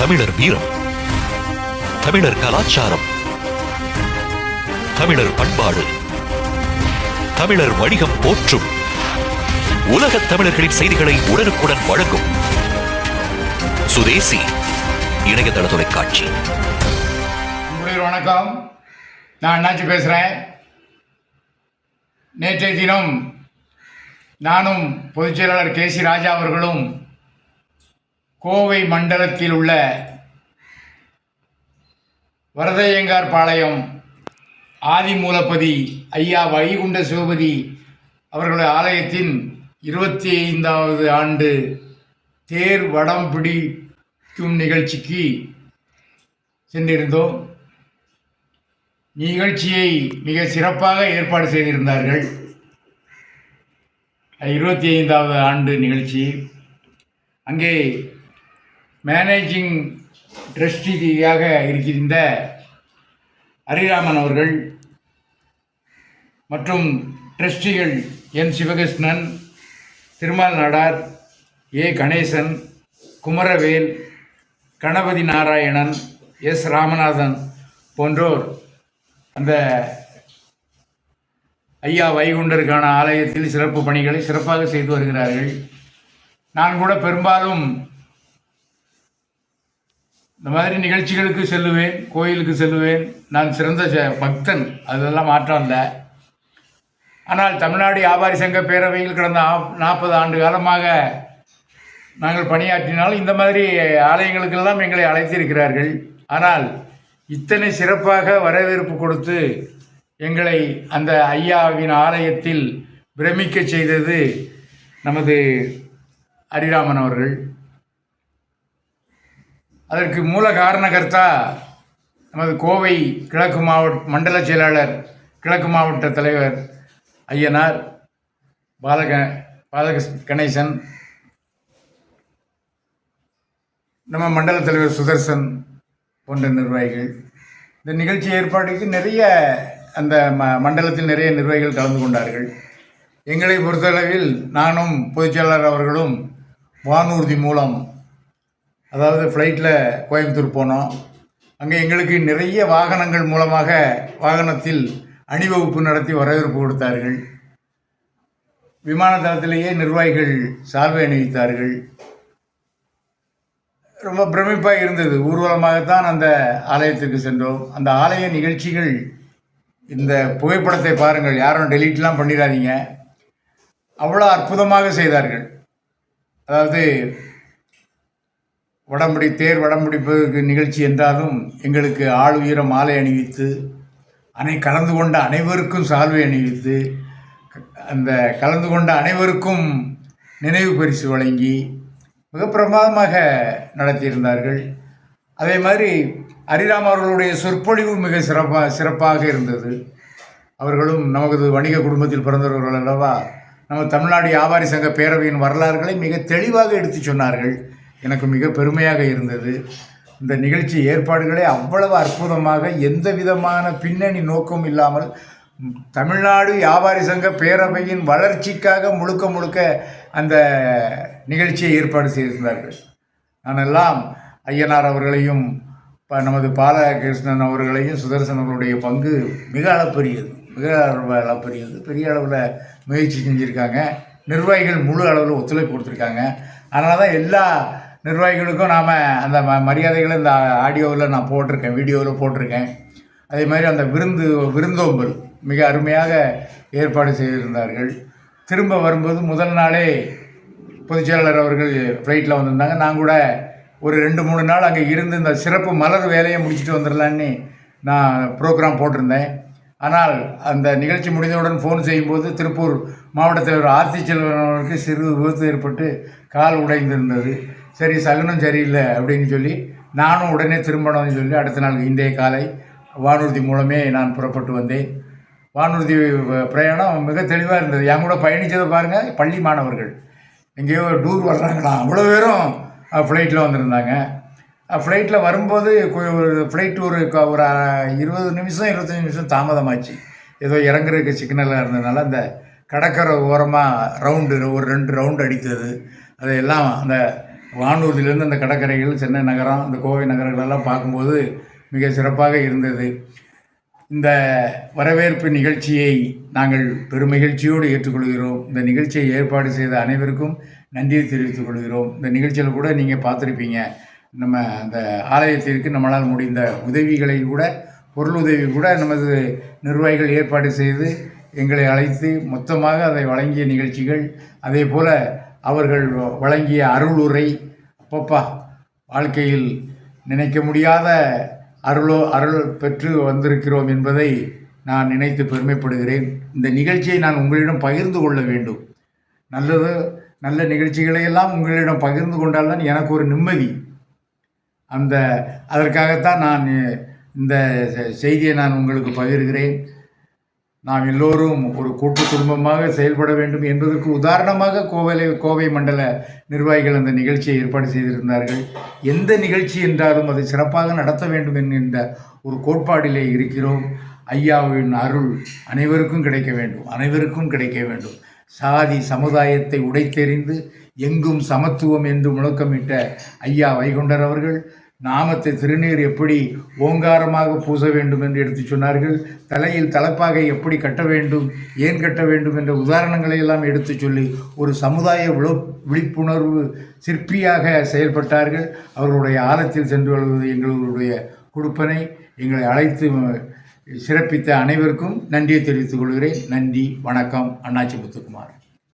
தமிழர் வீரம் தமிழர் கலாச்சாரம் தமிழர் பண்பாடு தமிழர் வணிகம் போற்றும் உலகத் தமிழர்களின் செய்திகளை உடனுக்குடன் வழங்கும் சுதேசி இணையதள தொலைக்காட்சி. வணக்கம். நான் அண்ணாச்சி பேசுகிறேன் நேற்றைய தினம் நானும் பொதுச் செயலாளர் கே சி ராஜா அவர்களும் கோவை மண்டலத்தில் உள்ள வரதையங்கார் பாளையம் ஆதிமூலப்பதி ஐயா வைகுண்ட சிவபதி அவர்களுடைய ஆலயத்தின் இருபத்தி ஐந்தாவது ஆண்டு தேர் வடம் பிடிக்கும் நிகழ்ச்சிக்கு சென்றிருந்தோம். நிகழ்ச்சியை மிக சிறப்பாக ஏற்பாடு செய்திருந்தார்கள். இருபத்தி ஐந்தாவது ஆண்டு நிகழ்ச்சி. அங்கே மேனேஜிங் ட்ரஸ்டியாக இருக்கின்ற ஹரிராமன் அவர்கள் மற்றும் ட்ரஸ்டிகள் N Sivakrishnan Thirumal Nadar A. Ganesan Kumaravel Ganapathi Narayanan S. Ramanathan போன்றோர். அந்த ஐயா வைகுண்டருக்கான ஆலயத்தில் சிறப்பு பணிகளை சிறப்பாக செய்து வருகிறார்கள். நான் கூட பெரும்பாலும் இந்த மாதிரி நிகழ்ச்சிகளுக்கு செல்லுவேன் கோயிலுக்கு செல்லுவேன். நான் சிறந்த ச- பக்தன். அதெல்லாம் மாற்றம் இல்லை. ஆனால் தமிழ்நாடு வியாபாரி சங்க பேரவையில் கடந்த நாற்பது ஆண்டு காலமாக நாங்கள் பணியாற்றினால் இந்த மாதிரி ஆலயங்களுக்கெல்லாம் எங்களை அழைத்திருக்கிறார்கள். ஆனால் இத்தனை சிறப்பாக வரவேற்பு கொடுத்து எங்களை அந்த ஐயாவின் ஆலயத்தில் பிரமிக்க செய்தது நமது ஹரிராமன் அவர்கள். அதற்கு மூல காரணகர்த்தா நமது கோவை கிழக்கு மாவட்ட மண்டல செயலாளர் கிழக்கு மாவட்ட தலைவர் ஐயனார் பாலக பாலக கணேசன் நம்ம மண்டல தலைவர் சுதர்சன் போன்ற நிர்வாகிகள். இந்த நிகழ்ச்சி ஏற்பாடுக்கு நிறைய அந்த ம மண்டலத்தில் நிறைய நிர்வாகிகள் கலந்து கொண்டார்கள். எங்களை பொறுத்தளவில் நானும் பொதுச்செயலாளர் அவர்களும் வானூர்தி மூலம் அதாவது ஃப்ளைட்டில் கோயம்புத்தூர் போனோம். அங்கே எங்களுக்கு நிறைய வாகனங்கள் மூலமாக வாகனத்தில் அணிவகுப்பு நடத்தி வரவேற்பு கொடுத்தார்கள். விமான தளத்திலேயே நிர்வாகிகள் சால்வை அணிவித்தார்கள். ரொம்ப பிரமிப்பாக இருந்தது. ஊர்வலமாகத்தான் அந்த ஆலயத்துக்கு சென்றோம். அந்த ஆலய நிகழ்ச்சிகள் இந்த புகைப்படத்தை பாருங்கள். யாரும் டெலீட்லாம் பண்ணிடாதீங்க. அவ்வளோ அற்புதமாக செய்தார்கள். அதாவது வடமுடி தேர் வடமுடிப்பதற்கு நிகழ்ச்சி என்றாலும் எங்களுக்கு ஆள் உயர மாலை அணிவித்து அனை கலந்து கொண்ட அனைவருக்கும் சால்வை அணிவித்து அந்த கலந்து கொண்ட அனைவருக்கும் நினைவு பரிசு வழங்கி மிக பிரமாதமாக நடத்தியிருந்தார்கள். அதே மாதிரி அரிராம் அவர்களுடைய சொற்பொழிவு மிக சிறப்பாக சிறப்பாக இருந்தது. அவர்களும் நமது வணிக குடும்பத்தில் பிறந்தவர்கள் அல்லவா நம்ம தமிழ்நாடு வியாபாரி சங்க பேரவையின் வரலாறுகளை மிக தெளிவாக எடுத்து சொன்னார்கள். எனக்கு மிக பெருமையாக இருந்தது. இந்த நிகழ்ச்சி ஏற்பாடுகளை அவ்வளவு அற்புதமாக எந்த விதமான பின்னணி நோக்கம் இல்லாமல் தமிழ்நாடு வியாபாரி சங்க பேரவையின் வளர்ச்சிக்காக முழுக்க முழுக்க அந்த நிகழ்ச்சியை ஏற்பாடு செய்திருந்தார்கள். நானெல்லாம் ஐயனார் அவர்களையும் ப- நமது பாலகிருஷ்ணன் அவர்களையும் சுதர்சன் அவர்களுடைய பங்கு மிக அளப்பரியது. மிக அளப்பரியது. பெரிய அளவில் முயற்சி செஞ்சுருக்காங்க. நிர்வாகிகள் முழு அளவில் ஒத்துழைப்பு கொடுத்துருக்காங்க. அதனால தான் எல்லா நிர்வாகிகளுக்கும் நாம் அந்த ம மரியாதைகளை இந்த ஆடியோவில் நான் போட்டிருக்கேன் வீடியோவில் போட்டிருக்கேன். அதே மாதிரி அந்த விருந்து விருந்தோம்பல் மிக அருமையாக ஏற்பாடு செய்திருந்தார்கள். திரும்ப வரும்போது முதல் நாளே பொதுச்செயலாளர் அவர்கள் ஃப்ளைட்டில் வந்திருந்தாங்க. நான் கூட ஒரு ரெண்டு மூணு நாள் அங்கே இருந்து இந்த சிறப்பு மலர் வேலையை முடிச்சுட்டு வந்துடலான்னு நான் ப்ரோக்ராம் போட்டிருந்தேன். ஆனால் அந்த நிகழ்ச்சி முடிந்தவுடன் ஃபோன் செய்யும்போது திருப்பூர் மாவட்ட தலைவர் ஆர்த்தி செல்வன் அவர்களுக்கு சிறு விபத்து ஏற்பட்டு கால் உடைந்திருந்தது. சரி சகுனம் சரியில்லை அப்படின்னு சொல்லி நானும் உடனே திரும்பணும்னு சொல்லி அடுத்த நாள் இன்றைய காலை வானூர்தி மூலமே நான் புறப்பட்டு வந்தேன். வானூர்தி பிரயாணம் மிக தெளிவாக இருந்தது. என் கூட பயணித்ததை பாருங்கள் பள்ளி மாணவர்கள். எங்கேயோ டூர் வர்றாங்களா? அவ்வளோ பேரும் ஃப்ளைட்டில் வந்திருந்தாங்க. ஃப்ளைட்டில் வரும்போது ஒரு ஃப்ளைட் ஒரு க- ஒரு இருபது நிமிஷம் இருபத்தஞ்சி நிமிஷம் தாமதமாச்சு. ஏதோ இறங்குறதுக்கு சிக்னலாக இருந்ததுனால அந்த கடற்கரை ஓரமாக ரவுண்டு ஒரு ரெண்டு ரவுண்டு அடித்தது. அதையெல்லாம் அந்த வானூர்திலிருந்து அந்த கடற்கரைகள் சென்னை நகரம் அந்த கோவை நகரங்களெல்லாம் பார்க்கும்போது மிக சிறப்பாக இருந்தது. இந்த வரவேற்பு நிகழ்ச்சியை நாங்கள் பெருமகிழ்ச்சியோடு ஏற்றுக்கொள்கிறோம். இந்த நிகழ்ச்சியை ஏற்பாடு செய்த அனைவருக்கும் நன்றியை தெரிவித்துக் கொள்கிறோம். இந்த நிகழ்ச்சியில் கூட நீங்கள் பார்த்துருப்பீங்க. நம்ம அந்த ஆலயத்திற்கு நம்மளால் முடிந்த உதவிகளை கூட பொருள் உதவி கூட நமது நிர்வாகிகள் ஏற்பாடு செய்து எங்களை அழைத்து மொத்தமாக அதை வழங்கிய நிகழ்ச்சிகள். அதே போல் அவர்கள் வழங்கிய அருளுரை அப்பப்பா வாழ்க்கையில் நினைக்க முடியாத அருளோ அருள் பெற்று வந்திருக்கிறோம் என்பதை நான் நினைத்து பெருமைப்படுகிறேன். இந்த நிகழ்ச்சியை நான் உங்களிடம் பகிர்ந்து கொள்ள வேண்டும். நல்லது நல்ல நிகழ்ச்சிகளை எல்லாம் உங்களிடம் பகிர்ந்து கொண்டால்தான் எனக்கு ஒரு நிம்மதி. அந்த அதற்காகத்தான் நான் இந்த செ- செய்தியை நான் உங்களுக்கு பகிர்கிறேன். நாம் எல்லோரும் ஒரு கூட்டு குடும்பமாக செயல்பட வேண்டும் என்பதற்கு உதாரணமாக கோவிலை கோவை மண்டல நிர்வாகிகள் அந்த நிகழ்ச்சியை ஏற்பாடு செய்திருந்தார்கள். எந்த நிகழ்ச்சி என்றாலும் அதை சிறப்பாக நடத்த வேண்டும் என்கின்ற ஒரு கோட்பாடிலே இருக்கிறோம். ஐயாவின் அருள் அனைவருக்கும் கிடைக்க வேண்டும் அனைவருக்கும் கிடைக்க வேண்டும். சாதி சமுதாயத்தை உடைத்தெறிந்து எங்கும் சமத்துவம் என்று முழக்கமிட்ட ஐயா வைகுண்டர் அவர்கள் நாமத்தை திருநீர் எப்படி ஓங்காரமாக பூச வேண்டும் என்று எடுத்துச் சொன்னார்கள். தலையில் தலைப்பாக எப்படி கட்ட வேண்டும் ஏன் கட்ட வேண்டும் என்ற உதாரணங்களை எல்லாம் எடுத்துச் சொல்லி ஒரு சமுதாய விழு விழிப்புணர்வு சிற்பியாக செயல்பட்டார்கள். அவர்களுடைய ஆழத்தில் சென்று வருவது எங்களுடைய கொடுப்பனை. எங்களை அழைத்து சிறப்பித்த அனைவருக்கும் நன்றியை தெரிவித்துக் கொள்கிறேன். நன்றி வணக்கம் அண்ணாச்சி முத்துக்குமார்.